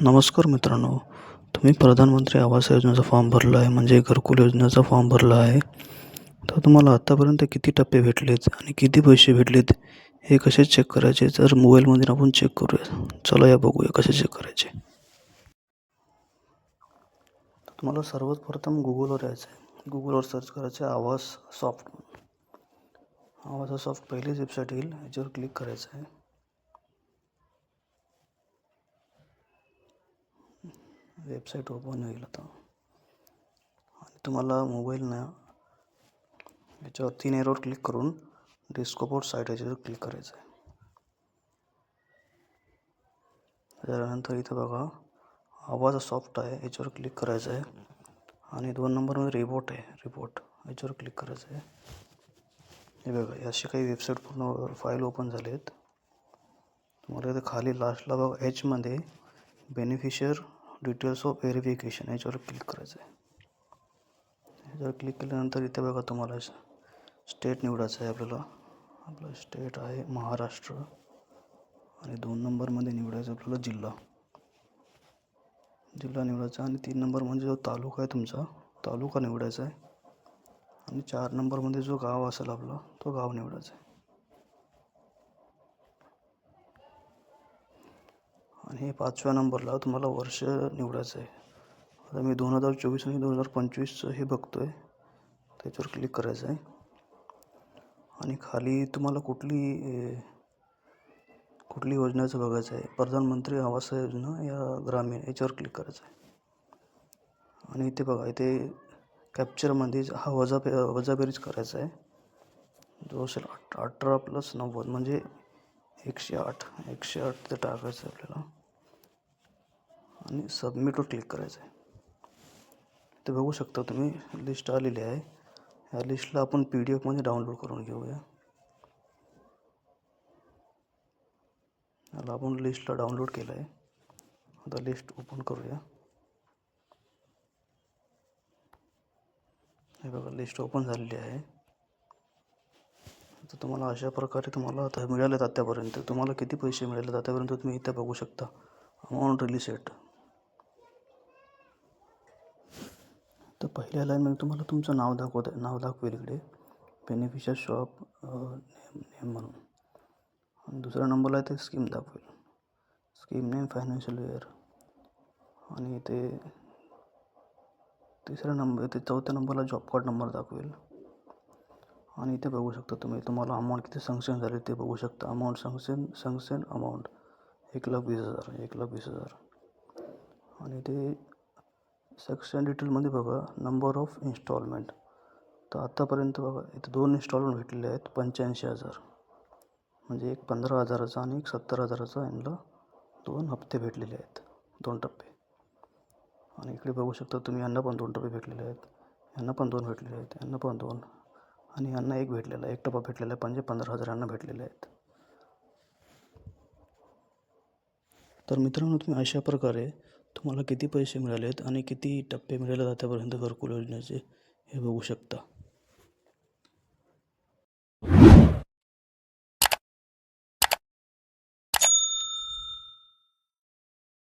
नमस्कार मित्रांनो. तुम्ही प्रधानमंत्री आवास योजनेचा फॉर्म भरला आहे म्हणजे घरकुल योजनेचा फॉर्म भरला आहे तर तुम्हाला आत्तापर्यंत किती टप्पे भेटलेत आणि किती पैसे भेटलेत हे कसे चेक करायचे? तर मोबाईलमध्ये आपण चेक करूया. चला या बघूया कसे चेक करायचे. तुम्हाला सर्वात प्रथम गुगलवर यायचं आहे गुगलवर सर्च करायचं आहे आवास सॉफ्ट आवाजा सॉफ्ट पहिलीच वेबसाईट येईल याच्यावर क्लिक करायचं आहे वेबसाईट ओपन होईल आता. आणि तुम्हाला मोबाईलनं याच्यावर तीन एरोवर क्लिक करून डिस्कोपोर्ट साईट याच्यावर क्लिक करायचं आहे. त्याच्यानंतर इथं बघा आवाज सॉफ्ट आहे याच्यावर क्लिक करायचं आहे. आणि दोन नंबरमध्ये रिपोर्ट आहे रिपोर्ट याच्यावर क्लिक करायचं आहे. हे बघा हे असे काही वेबसाईट पूर्ण फाईल ओपन झाले आहेत तुम्हाला इथं खाली लास्टला बघा एचमध्ये बेनिफिशियर डिटेल्स ऑफ व्हेरिफिकेशन याच्यावर क्लिक करायचं आहे. याच्यावर क्लिक केल्यानंतर इथे बघा तुम्हाला स्टेट निवडायचं आहे आपल्याला. आपलं स्टेट आहे महाराष्ट्र. आणि दोन नंबरमध्ये निवडायचं आपल्याला जिल्हा. जिल्हा निवडायचा आणि तीन नंबरमध्ये म्हणजे जो तालुका आहे तुमचा तालुका निवडायचा आहे. आणि चार नंबरमध्ये जो गाव असेल आपला तो गाव निवडायचा आहे. आणि हे पाचव्या नंबरला तुम्हाला वर्ष निवडायचं आहे. आता मी दोन हजार चोवीस आणि दोन हजार पंचवीसचं हे बघतो आहे त्याच्यावर क्लिक करायचं आहे. आणि खाली तुम्हाला कुठली कुठली योजनेचं बघायचं आहे? प्रधानमंत्री आवास योजना या ग्रामीण याच्यावर क्लिक करायचं आहे. आणि इथे बघा इथे कॅप्चरमध्ये हा वजा पे वजाबेरीज करायचा आहे. जो असेल अठ अठरा प्लस नव्वद म्हणजे एकशे आठ एकशे आठ ते टाकायचं आहे आपल्याला. आणि सबमिटवर क्लिक करायचं आहे ते बघू शकता तुम्ही लिस्ट आलेली आहे. ह्या लिस्टला आपण पी डी एफमध्ये डाउनलोड करून घेऊया. याला आपण लिस्टला डाउनलोड केलं आहे आता लिस्ट ओपन करूया. हे बघा लिस्ट ओपन झालेली आहे. तर तुम्हाला अशा प्रकारे तुम्हाला आता मिळालेत आत्तापर्यंत तुम्हाला किती पैसे मिळाले आतापर्यंत तुम्ही इथे बघू शकता. अमाऊंट रिलीसेट तर पहिल्या लाईनमध्ये तुम्हाला तुमचं नाव दाखवत आहे. नाव दाखवेल इकडे. बेनिफिशियल शॉप नेम नेम म्हणून. आणि दुसरा नंबरला आहे ते स्कीम दाखवेल. स्कीम नेम फायनान्शियल इयर आणि ते तिसऱ्या नंबर ते चौथ्या नंबरला जॉब कार्ड नंबर दाखवेल. आणि इथे बघू शकता तुम्ही तुम्हाला अमाऊंट किती सँक्शन झाले ते बघू शकता. अमाऊंट सँक्शन सँक्शन अमाऊंट एक लाख वीस हजार एक लाख वीस हजार. आणि ते सेक्शन डिटेलमध्ये बघा नंबर ऑफ इन्स्टॉलमेंट तर आत्तापर्यंत बघा इथे दोन इन्स्टॉलमेंट भेटलेले आहेत पंच्याऐंशी हजार. म्हणजे एक पंधरा हजाराचा आणि एक सत्तर हजाराचा यांना दोन हप्ते भेटलेले आहेत दोन टप्पे. आणि इकडे बघू शकता तुम्ही यांना पण दोन टप्पे भेटलेले आहेत यांना पण दोन भेटलेले आहेत यांना पण दोन. आणि यांना एक भेटलेला आहे एक टप्पा भेटलेला आहे म्हणजे पंधरा हजार यांना भेटलेले आहेत. तर मित्रांनो तुम्ही अशा प्रकारे तुम्हाला किती पैसे मिळाले आहेत आणि किती टप्पे मिळाले आतापर्यंत घरकुल योजनेचे हे बघू शकता.